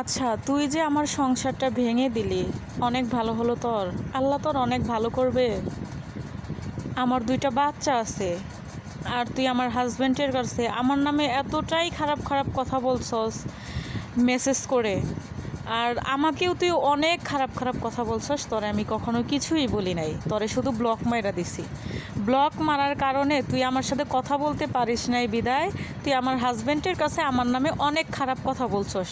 আচ্ছা তুই যে আমার সংসারটা ভেঙে দিলি, অনেক ভালো হলো তোর। আল্লাহ তোর অনেক ভালো করবে। আমার দুইটা বাচ্চা আছে, আর তুই আমার হাজব্যান্ডের কাছে। আমার নামে এতটাই খারাপ খারাপ কথা বলছস মেসেজ করে। আর আমাকেও তুই অনেক খারাপ খারাপ কথা বলছস, তোরে আমি কখনো কিছুই বলি নাই। তোরে শুধু ব্লক মাইরা দিছি। ব্লক মারার কারণে তুই আমার সাথে কথা বলতে পারিস নাই বিদায়। তুই আমার হাজব্যান্ডের কাছে আমার নামে অনেক খারাপ কথা বলছস।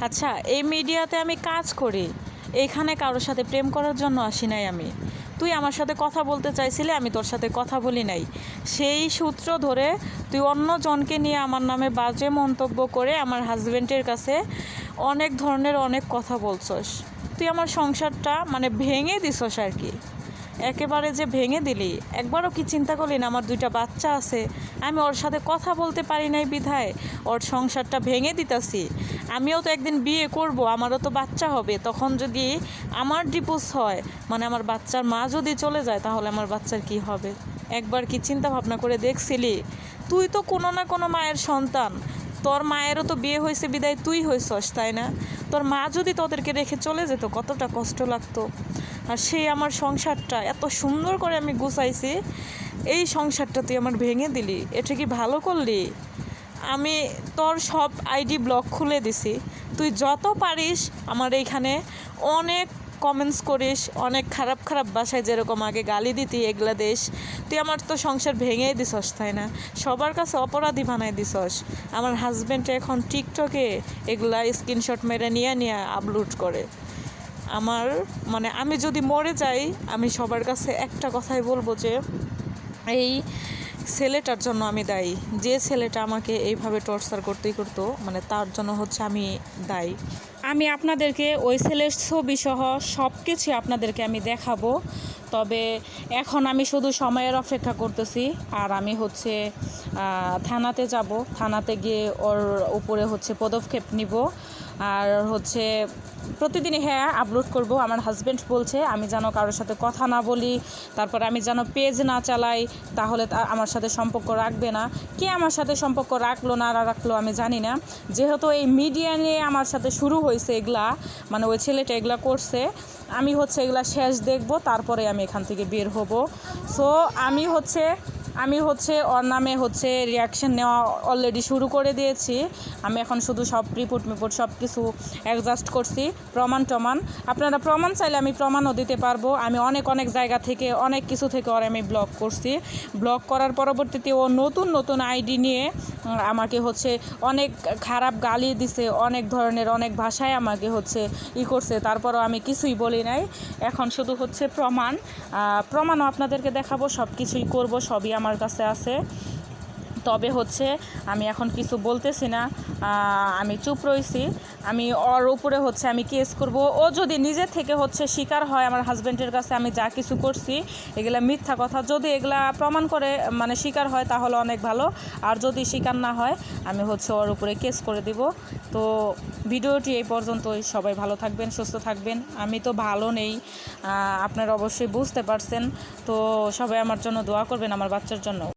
আচ্ছা এই মিডিয়াতে আমি কাজ করি। এইখানে কারোর সাথে প্রেম করার জন্য আসি নাই আমি। তুই আমার সাথে কথা বলতে চাইছিলি, আমি তোর সাথে কথা বলি নাই। সেই সূত্র ধরে তুই অন্য জনকে নিয়ে আমার নামে বাজে মন্তব্য করে আমার হাজবেন্ডের কাছে অনেক ধরনের অনেক কথা বলছস। তুই আমার সংসারটা মানে ভেঙে দিছস আর কি। একেবারে যে ভেঙে দিলি, একবারও কি চিন্তা করলি না আমার দুইটা বাচ্চা আছে, আমি ওর সাথে কথা বলতে পারি নাই বিধায়, ওর সংসারটা ভেঙে দিতাছি। আমিও তো একদিন বিয়ে করব, আমারও তো বাচ্চা হবে, তখন যদি আমার ডিপোজ হয় মানে আমার বাচ্চার মা যদি চলে যায়, তাহলে আমার বাচ্চার কি হবে? একবার কি চিন্তা ভাবনা করে দেখছিলি? তুই তো কোনো না কোনো মায়ের সন্তান তোর মায়েরও তো বিয়ে হয়েছে, বিদায় তুই হয়েছস, তাই না? তোর মা যদি তোদেরকে রেখে চলে যেত, কতটা কষ্ট লাগতো। আর সেই আমার সংসারটা, এত সুন্দর করে আমি গুছাইছি, এই সংসারটা তুই আমার ভেঙে দিলি, এটা কি ভালো করলি? আমি তোর সব আইডি ব্লক খুলে দিছি। তুই যত পারিস আমার এইখানে অনেক কমেন্টস করিস, অনেক খারাপ খারাপ বাসায় যেরকম আগে গালি দিতি এগুলা দেশ, তুই আমার তো সংসার ভেঙেই দিছস, তাই না? সবার কাছে অপরাধী বানাই দিছস। আমার হাজব্যান্ড এখন টিকটকে এগুলা স্ক্রিনশট মেরে নিয়ে নিয়ে আপলোড করে। আমার মানে আমি যদি মরে যাই, আমি সবার কাছে একটা কথাই বলব যে, এই ছেলেটার জন্য আমি দায়ী। যে ছেলেটা আমাকে এইভাবে টর্চার করতেই করতো মানে তার জন্য হচ্ছে আমি দায়ী। আমি আপনাদেরকে ওই ছেলের ছবি সহ সব কিছু আপনাদেরকে আমি দেখাবো। তবে এখন আমি শুধু সময়ের অপেক্ষা করতেছি। আর আমি হচ্ছে থানাতে যাব। থানাতে গিয়ে ওর উপরে হচ্ছে পদক্ষেপ নিব। আর হচ্ছে, প্রতিদিনই হ্যাঁ আপলোড করব। আমার হাজব্যান্ড বলছে, আমি যেন কারোর সাথে কথা না বলি, তারপর আমি যেন পেজ না চালাই, তাহলে আমার সাথে সম্পর্ক রাখবে না। কে আমার সাথে সম্পর্ক রাখল না রাখল আমি জানি না। যেহেতু এই মিডিয়া নিয়ে আমার সাথে শুরু হয়েছে এগুলা মানে ওই ছেলেটা এগুলা করছে। আমি হচ্ছে এগুলা শেষ দেখব, তারপরে আমি এখান থেকে বের হব। সো আমি হচ্ছে আমি হচ্ছে ওর নামে হচ্ছে রিয়াকশন নেওয়া অলরেডি শুরু করে দিয়েছি। আমি এখন শুধু সব রিপোর্ট মিপোর্ট সব কিছু অ্যাডজাস্ট করছি, প্রমাণ টমাণ। আপনারা প্রমাণ চাইলে আমি প্রমাণও দিতে পারব। আমি অনেক অনেক জায়গা থেকে, অনেক কিছু থেকে ওর আমি ব্লক করছি। ব্লক করার পরবর্তীতে ও নতুন নতুন আইডি নিয়ে আমাকে হচ্ছে অনেক খারাপ গালি দিছে, অনেক ধরনের, অনেক ভাষায় আমাকে হচ্ছে ই করছে। তারপরও আমি কিছুই বলি নাই। এখন শুধু হচ্ছে প্রমাণ। প্রমাণও আপনাদেরকে দেখাবো সব কিছুই করব, সবই আমার কাছে আছে তবে হচ্ছে আমি এখন কিছু বলতেছি না আমি চুপ রয়েছি আমি ওর উপরে হচ্ছে আমি কেস করব। ও যদি নিজে থেকে হচ্ছে স্বীকার হয় আমার হাজব্যান্ডের কাছে, আমি যা কিছু করছি, এগুলা মিথ্যা কথা। যদি এগুলা প্রমাণ করে মানে স্বীকার হয় তাহলে অনেক ভালো। আর যদি স্বীকার না হয়, আমি হচ্ছে ওর উপরে কেস করে দিব। তো ভিডিওটি এই পর্যন্তই। সবাই ভালো থাকবেন, সুস্থ থাকবেন। আমি তো ভালো নেই আপনারা অবশ্যই বুঝতে পারছেন। তো সবাই আমার জন্য দোয়া করবেন আমার বাচ্চার জন্য।